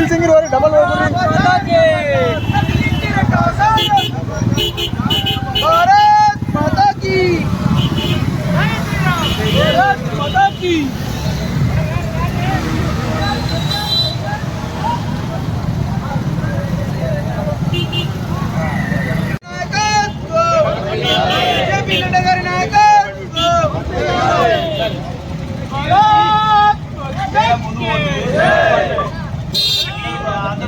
single single or double over Double over Double.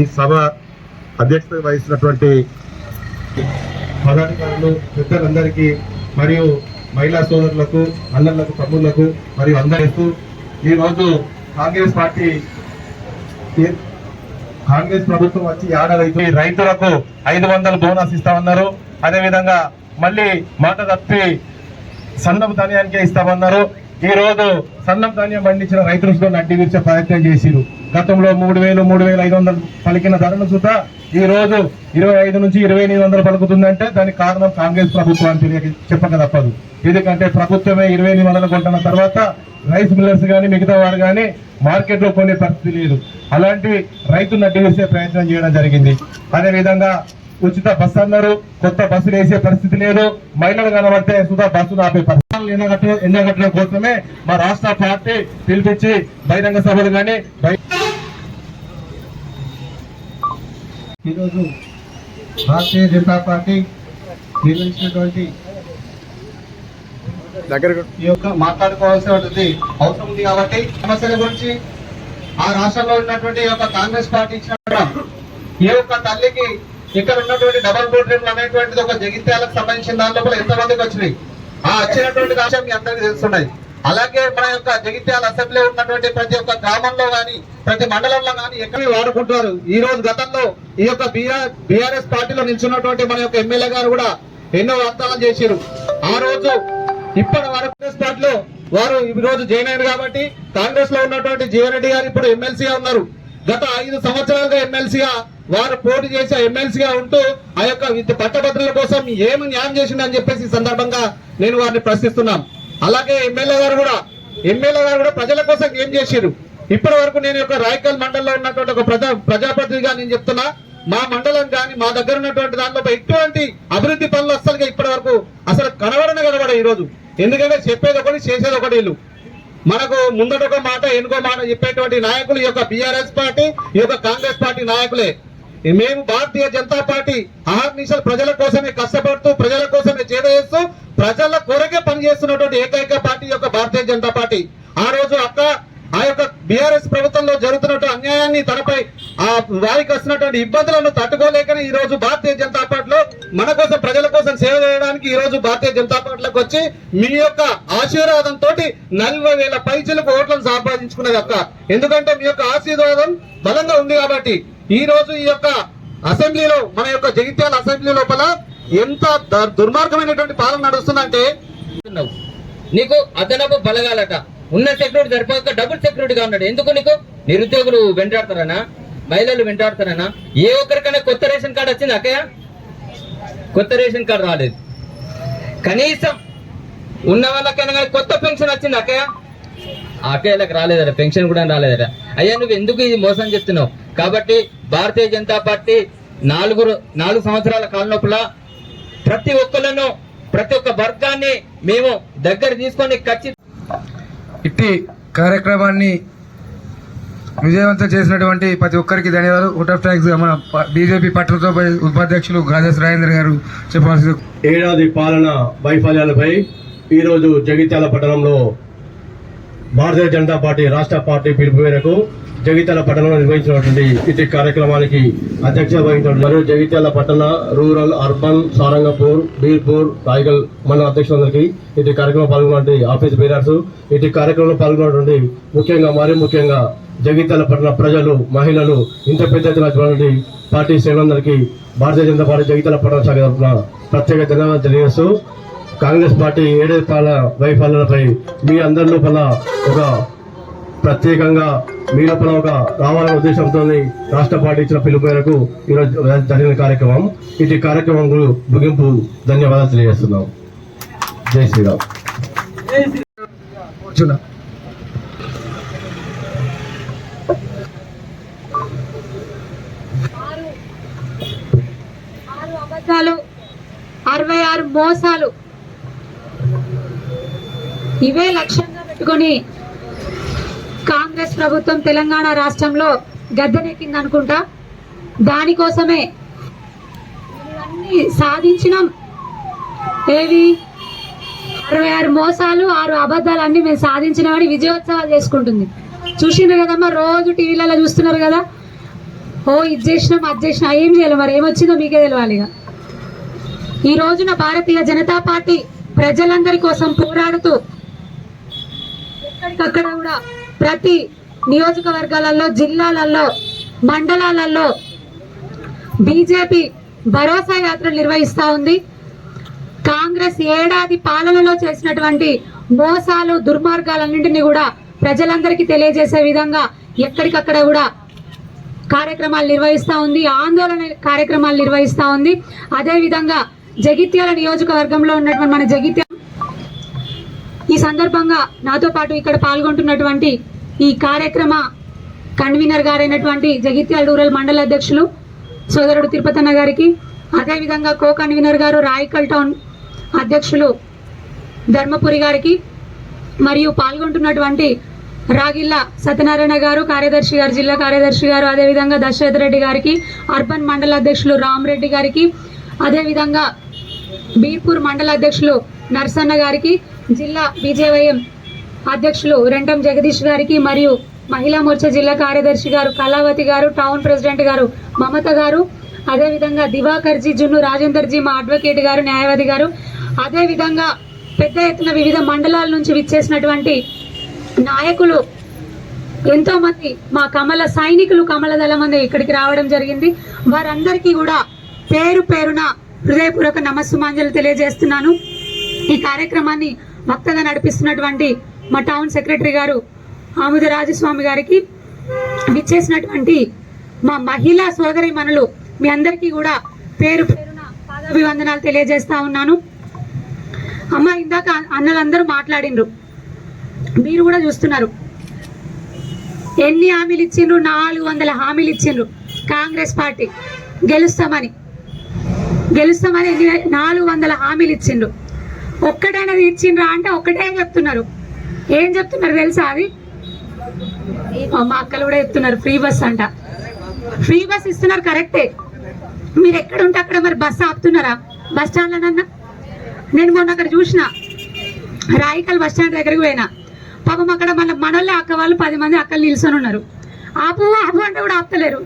ఈ సభ అధ్యక్షత వహిస్తున్నటువంటి పదాధికారులు పెద్దలందరికీ మరియు మహిళా సోదరులకు అన్నలకు తమ్ముళ్ళకు మరియు అందరిస్తూ ఈరోజు కాంగ్రెస్ పార్టీ కాంగ్రెస్ ప్రభుత్వం వచ్చి ఏడాది రైతులకు ఐదు వందల బోనస్ ఇస్తామన్నారు. అదేవిధంగా మళ్ళీ మాట తప్పి సన్నం ధాన్యానికే ఇస్తామన్నారు. ఈ రోజు సన్నం ధాన్యం పండించిన రైతులతో నడ్డి విరిచే ప్రయత్నం చేసిరు గతంలో మూడు వేలు మూడు వేల ఐదు వందలు పలికిన ధరను సుత ఈ రోజు ఇరవై ఐదు నుంచి ఇరవై ఎనిమిది వందలు పలుకుతుందంటే దానికి కారణం కాంగ్రెస్ ప్రభుత్వం అని చెప్పక తప్పదు. ఎందుకంటే ప్రభుత్వమే ఇరవై ఎనిమిది వందలు కొంటున్న తర్వాత రైస్ మిల్లర్స్ కానీ మిగతా వారు కానీ మార్కెట్లో కొనే పరిస్థితి లేదు. అలాంటి రైతు నడ్డి విరిచే ప్రయత్నం చేయడం జరిగింది. అదేవిధంగా ఉచిత బస్సు అన్నారు. కొత్త బస్సులు వేసే పరిస్థితి లేదు. మహిళలు కనబడితే సుధా బస్సులు ఆపే పరిస్థితి ఎండగట్టడం కోసమే మా రాష్ట్ర పార్టీ పిలిపించి బహిరంగ సభలు కానీ ఈరోజు భారతీయ జనతా పార్టీ నిర్వహించినటువంటి దగ్గర ఈ యొక్క మాట్లాడుకోవాల్సినటువంటి అవసరం ఉంది కాబట్టి సమస్యల గురించి ఆ రాష్ట్రంలో ఉన్నటువంటి యొక్క కాంగ్రెస్ పార్టీ ఇచ్చినటువంటి ఏ ఒక్క తల్లికి ఇక్కడ ఉన్నటువంటి డబల్ బెడ్రూమ్ అనేటువంటిది ఒక జగిత్యాలకు సంబంధించిన దాని లోపల ఎంతమందికి వచ్చినాయి? ఆ వచ్చినటువంటి అంశం మీ అందరికీ తెలుస్తున్నాయి అలాగే మన యొక్క జగిత్యాల అసెంబ్లీ ఉన్నటువంటి ప్రతి ఒక్క గ్రామంలో కానీ ప్రతి మండలంలో కానీ ఎక్కడ వాడుకుంటున్నారు? ఈ రోజు గతంలో ఈ యొక్క బీఆర్ఎస్ పార్టీలో నిల్చున్నటువంటి మన యొక్క ఎమ్మెల్యే గారు కూడా ఎన్నో వాగ్దానాలు చేశారు ఆ రోజు ఇప్పటి వరకు పార్టీలో వారు ఈ రోజు జాయిన్ అయ్యారు కాబట్టి కాంగ్రెస్లో ఉన్నటువంటి జీవన్ రెడ్డి గారు ఇప్పుడు ఎమ్మెల్సీగా ఉన్నారు. గత ఐదు సంవత్సరాలుగా ఎమ్మెల్సీగా వారు పోటీ చేసే ఎమ్మెల్సీగా ఉంటూ ఆ యొక్క విద్య- పట్టభద్రుల కోసం ఏమి న్యాయం అని చెప్పేసి ఈ సందర్భంగా నేను వారిని ప్రశ్నిస్తున్నాం అలాగే ఎమ్మెల్యే గారు కూడా ఎమ్మెల్యే గారు కూడా ప్రజల కోసం ఏం చేశారు ఇప్పటి వరకు నేను యొక్క రాయకల్ మండలంలో ఉన్నటువంటి ఒక ప్రజా ప్రజాప్రతినిధిగా నేను చెప్తున్నా మా మండలం కానీ మా దగ్గర ఉన్నటువంటి దాంట్లో ఎటువంటి అభివృద్ధి పనులు అసలుగా ఇప్పటి వరకు అసలు కనబడనే కనబడ ఈ రోజు ఎందుకంటే చెప్పేది ఒకటి చేసేది ఒకటి వీళ్ళు మనకు ముందట ఒక మాట ఎనుకో మాట చెప్పేటువంటి నాయకులు ఈ యొక్క బీఆర్ఎస్ పార్టీ ఈ యొక్క కాంగ్రెస్ పార్టీ నాయకులే. మేము భారతీయ జనతా పార్టీ అహర్నిశలు ప్రజల కోసమే కష్టపడుతూ ప్రజల కోసమే చేస్తూ ప్రజల కొరకే పనిచేస్తున్నటువంటి ఏకైక పార్టీ యొక్క భారతీయ జనతా పార్టీ. ఆ రోజు అక్క ఆ యొక్క బీఆర్ఎస్ ప్రభుత్వంలో జరుగుతున్నట్టు అన్యాయాన్ని తనపై ఆ వారికి వస్తున్నటువంటి ఇబ్బందులను తట్టుకోలేకనే ఈ రోజు భారతీయ జనతా పార్టీలో మన కోసం ప్రజల కోసం సేవ చేయడానికి ఈ రోజు భారతీయ జనతా పార్టీలోకి వచ్చి మీ యొక్క ఆశీర్వాదంతో నలభై వేల పైచలకు ఓట్లను సంపాదించుకున్నది అక్క. ఎందుకంటే మీ యొక్క ఆశీర్వాదం బలంగా ఉంది కాబట్టి ఈ రోజు ఈ యొక్క అసెంబ్లీలో మన యొక్క జగిత్యాల అసెంబ్లీ లోపల ఎంత దుర్మార్గమైనటువంటి పాలన నడుస్తుందంటే నీకు అదనపు బలగాలట. ఉన్న సెక్యూరిటీ సరిపోక డబుల్ సెక్యూరిటీగా ఉన్నాడు. ఎందుకు నీకు? నిరుద్యోగులు వెంటాడతారనా? మహిళలు వెంటాడతారనా? ఏ ఒక్కరికైనా కొత్త రేషన్ కార్డు వచ్చింది అక్కయ్య? కొత్త రేషన్ కార్డు రాలేదు. కనీసం ఉన్న వాళ్ళకైనా కానీ కొత్త పెన్షన్ వచ్చింది అక్కయ్య? అక్కయ్యలకు రాలేదట పెన్షన్ కూడా రాలేదట. అయ్యా నువ్వు ఎందుకు ఇది మోసం చేస్తున్నావు? కాబట్టి భారతీయ జనతా పార్టీ నాలుగు నాలుగు సంవత్సరాల కాలం లోపల ప్రతి ఒక్కళ్ళను ప్రతి ఒక్క వర్గాన్ని మేము దగ్గర తీసుకొని ఖచ్చితంగా ఇట్టి కార్యక్రమాన్ని విజయవంతం చేసినటువంటి ప్రతి ఒక్కరికి ధన్యవాదాలు. అవుట్ ఆఫ్ ట్యాంక్స్ మన బీజేపీ పట్టణతో ఉపాధ్యక్షులు గాజస్ రాజేంద్ర గారు చెప్పాల్సింది ఏడాది పాలన వైఫల్యాలపై ఈరోజు జగిత్యాల పట్టణంలో భారతీయ జనతా పార్టీ రాష్ట్ర పార్టీ పిలుపు మేరకు జగిత్యాల పట్టణంలో నిర్వహించినటువంటి ఇటు కార్యక్రమానికి అధ్యక్షత వహించిన మరియు జగిత్యాల పట్టణ రూరల్ అర్బన్ సారంగపూర్ బీర్పూర్ రాయగల్ మన అధ్యక్షులందరికీ ఇటు కార్యక్రమంలో పాల్గొన్నటువంటి ఆఫీస్ బీరార్స్ ఇటు కార్యక్రమంలో పాల్గొన్నటువంటి ముఖ్యంగా మరీ ముఖ్యంగా జగిత్యాల పట్టణ ప్రజలు మహిళలు ఇంత పెద్ద ఎత్తున పార్టీ శ్రేణులందరికీ భారతీయ జనతా పార్టీ జగిత్యాల పట్టణ శాఖ తరఫున ప్రత్యేక ధన్యవాదాలు తెలియజేస్తూ కాంగ్రెస్ పార్టీ ఏడే పాల వైఫల్యాలపై మీ అందరి లోపల ఒక ప్రత్యేకంగా మీ లోపల ఒక రావాలనే ఉద్దేశంతో రాష్ట్ర పార్టీ ఇచ్చిన పిలుపు మేరకు ఈరోజు జరిగిన కార్యక్రమం. ఇటు కార్యక్రమం ముగింపు ధన్యవాదాలు తెలియజేస్తున్నాం. జై శ్రీరామ్. అబద్ధాలు అరవై ఆరు మోసాలు. ఇవే లక్ష్యంగా పెట్టుకొని కాంగ్రెస్ ప్రభుత్వం తెలంగాణ రాష్ట్రంలో గద్దెనెక్కింది అనుకుంటా? దానికోసమే ఇవన్నీ సాధించినాం. ఏవి? అరవై ఆరు మోసాలు ఆరు అబద్ధాలు అన్ని మేము సాధించినామని విజయోత్సవాలు చేసుకుంటుంది. చూసిండ్రు కదమ్మా? రోజు టీవీలలో చూస్తున్నారు కదా? ఓ ఇది చేసినాం అది చేసినా. ఏం చేయాలి మరి? ఏమొచ్చిందో మీకే తెలియాలి ఇక. ఈ రోజున భారతీయ జనతా పార్టీ ప్రజలందరి కోసం పోరాడుతూ ఎక్కడికక్కడ కూడా ప్రతి నియోజకవర్గాలలో జిల్లాలలో మండలాలలో బీజేపీ భరోసా యాత్రలు నిర్వహిస్తా ఉంది. కాంగ్రెస్ ఏడాది పాలనలో చేసినటువంటి మోసాలు దుర్మార్గాలన్నింటినీ కూడా ప్రజలందరికీ తెలియజేసే విధంగా ఎక్కడికక్కడ కూడా కార్యక్రమాలు నిర్వహిస్తా ఉంది ఆందోళన కార్యక్రమాలు నిర్వహిస్తా ఉంది. అదే విధంగా జగిత్యాల నియోజకవర్గంలో ఉన్నటువంటి మన జగిత్యాల ఈ సందర్భంగా నాతో పాటు ఇక్కడ పాల్గొంటున్నటువంటి ఈ కార్యక్రమ కన్వీనర్ గారైనటువంటి జగిత్యాల రూరల్ మండల అధ్యక్షులు సోదరుడు తిరుపతన్న గారికి అదేవిధంగా కో కన్వీనర్ గారు రాయకల్ టౌన్ అధ్యక్షులు ధర్మపురి గారికి మరియు పాల్గొంటున్నటువంటి రాగిల్ల సత్యనారాయణ గారు కార్యదర్శి గారు జిల్లా కార్యదర్శి గారు అదేవిధంగా దశరథ్ రెడ్డి గారికి అర్బన్ మండల అధ్యక్షులు రామరెడ్డి గారికి అదేవిధంగా బీర్పూర్ మండల అధ్యక్షులు నర్సన్న గారికి జిల్లా బీజేవైఎం అధ్యక్షులు రెంటం జగదీష్ గారికి మరియు మహిళా మోర్చా జిల్లా కార్యదర్శి గారు కళావతి గారు టౌన్ ప్రెసిడెంట్ గారు మమత గారు అదేవిధంగా దివాకర్జీ జున్ను రాజేందర్జీ మా అడ్వకేట్ గారు న్యాయవాది గారు. అదేవిధంగా పెద్ద ఎత్తున వివిధ మండలాల నుంచి విచ్చేసినటువంటి నాయకులు ఎంతోమంది మా కమల సైనికులు కమల దళం అనేది ఇక్కడికి రావడం జరిగింది. వారందరికీ కూడా పేరు పేరున హృదయపూర్వక నమస్సుమాంజలు తెలియజేస్తున్నాను. ఈ కార్యక్రమాన్ని వక్తగా నడిపిస్తున్నటువంటి మా టౌన్ సెక్రటరీ గారు ఆముద రాజస్వామి గారికి విచ్చేసినటువంటి మా మహిళా సోదరి మనులు మీ అందరికీ కూడా పేరు పేరున పాదాభివందనాలు తెలియజేస్తా ఉన్నాను. అమ్మ ఇందాక అన్నలందరూ మాట్లాడిండ్రు మీరు కూడా చూస్తున్నారు. ఎన్ని హామీలు ఇచ్చిండ్రు? నాలుగు వందల హామీలు ఇచ్చిండ్రు కాంగ్రెస్ పార్టీ. గెలుస్తామని. గెలుస్తామని ఎన్ని నాలుగు వందల హామీలు ఇచ్చిండ్రు. ఒక్కడైనా తీర్చిండ్రా అంటే ఒక్కటే చెప్తున్నారు. ఏం చెప్తున్నారు తెలుసా అది? మా అక్కలు కూడా చెప్తున్నారు ఫ్రీ బస్ అంట. ఫ్రీ బస్ ఇస్తున్నారు కరెక్టే. మీరు ఎక్కడ ఉంటే అక్కడ మరి బస్ ఆపుతున్నారా? బస్ స్టాండ్లోనన్నా నేను మొన్న అక్కడ చూసిన రాయికల్ బస్ స్టాండ్ దగ్గరికి పోయినా. పాపం అక్కడ మన మనోళ్ళే అక్క వాళ్ళు పది మంది అక్కలు నిల్చొని ఉన్నారు. ఆపు ఆపు అంటే కూడా ఆపుతలేరు.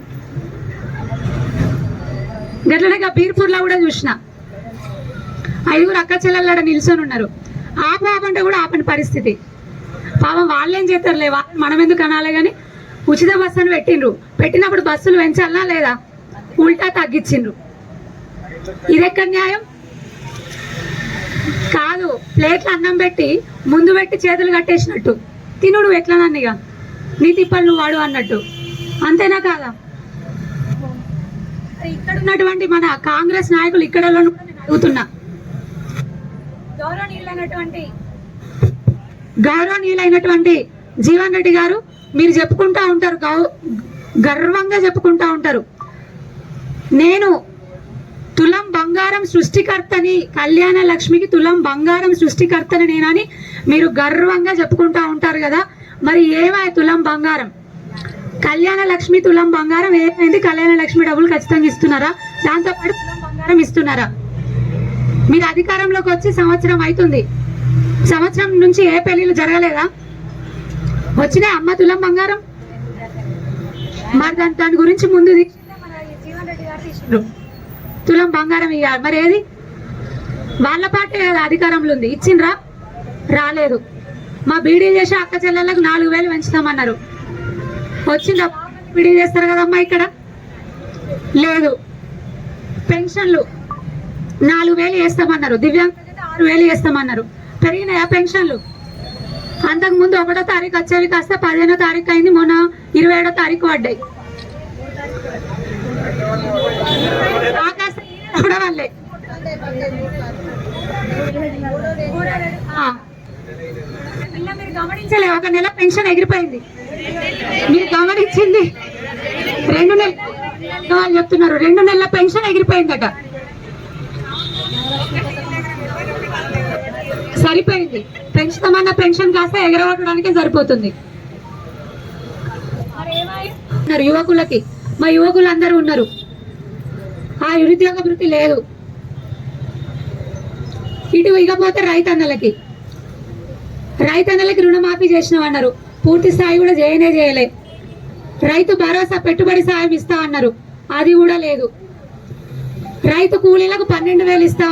గట్లనే ఇక బీర్పూర్లో కూడా చూసిన. ఐదుగురు అక్క చెల్లెళ్ళ నిల్చొని ఉన్నారు. ఆపు ఆపంటే కూడా ఆపని పరిస్థితి. పాపం వాళ్ళేం చేస్తారులే? వాళ్ళు మనం ఎందుకు అనాలి కానీ ఉచిత బస్సు అని పెట్టిండ్రు. పెట్టినప్పుడు బస్సులు పెంచాలనా లేదా? ఉల్టా తగ్గించిండ్రు. ఇది న్యాయం? కాదు ప్లేట్లు అన్నం పెట్టి ముందు పెట్టి చేతులు కట్టేసినట్టు. తినుడు ఎట్లనన్నిగా నీ తిప్పలు నువ్వు వాడు అన్నట్టు. అంతేనా కాదా? ఇక్కడ ఉన్నటువంటి మన కాంగ్రెస్ నాయకులు ఇక్కడ అడుగుతున్నా గౌరవనీయులైనటువంటి గౌరవనీయులైనటువంటి జీవన్ రెడ్డి గారు మీరు చెప్పుకుంటా ఉంటారు గౌ గర్వంగా చెప్పుకుంటా ఉంటారు. నేను తులం బంగారం సృష్టికర్తని కళ్యాణ లక్ష్మికి తులం బంగారం సృష్టికర్తని నేనని మీరు గర్వంగా చెప్పుకుంటా ఉంటారు కదా మరి ఏమై తులం బంగారం? కళ్యాణ లక్ష్మి తులం బంగారం ఏమైంది? కళ్యాణ లక్ష్మి డబ్బులు ఖచ్చితంగా ఇస్తున్నారా? దాంతోపాటు తులం బంగారం ఇస్తున్నారా? మీరు అధికారంలోకి వచ్చి సంవత్సరం అవుతుంది. సంవత్సరం నుంచి ఏ పెళ్ళిలు జరగలేదా? వచ్చిన అమ్మ తులం బంగారం. మరి దాని దాని గురించి ముందు తులం బంగారం ఇవ్వాలి మరి ఏది? వాళ్ళ పాటే కదా అధికారంలో ఉంది. ఇచ్చిండ్రా? రాలేదు. మా బీడీ చేసి అక్క చెల్లెళ్ళకు నాలుగు వేలు పెంచుతామన్నారు. వచ్చిందా బీడీ చేస్తారు కదమ్మా ఇక్కడ? లేదు. పెన్షన్లు. నాలుగు వేలు వేస్తామన్నారు. దివ్యాంగులకైతే ఆరు వేలు వేస్తామన్నారు. పెరిగినాయా పెన్షన్లు? అంతకు ముందు ఒకటో తారీఖు వచ్చేవి కాస్త పదిహేనో తారీఖు అయింది మొన్న ఇరవై ఏడో తారీఖు పడ్డాయి. కూడా వాళ్ళే మీరు గమనించలే ఒక నెల పెన్షన్ ఎగిరిపోయింది. మీరు గమనించింది? రెండు నెలలు వాళ్ళు చెప్తున్నారు రెండు నెలల పెన్షన్ ఎగిరిపోయిందట. సరిపోయింది. పెంచుతామన్న పెన్షన్ కాస్త ఎగరగొట్టడానికే సరిపోతుంది. యువకులకి. మా యువకులు అందరూ ఉన్నారు. ఆ నిరుద్యోగ వృత్తి లేదు. ఇటు ఇకపోతే రైతన్నలకి. రైతన్నలకి రుణమాఫీ చేసినామన్నారు పూర్తి స్థాయి కూడా చేయనే చేయలే. రైతు భరోసా పెట్టుబడి సాయం ఇస్తా అన్నారు అది కూడా లేదు. రైతు కూలీలకు పన్నెండు వేలు ఇస్తా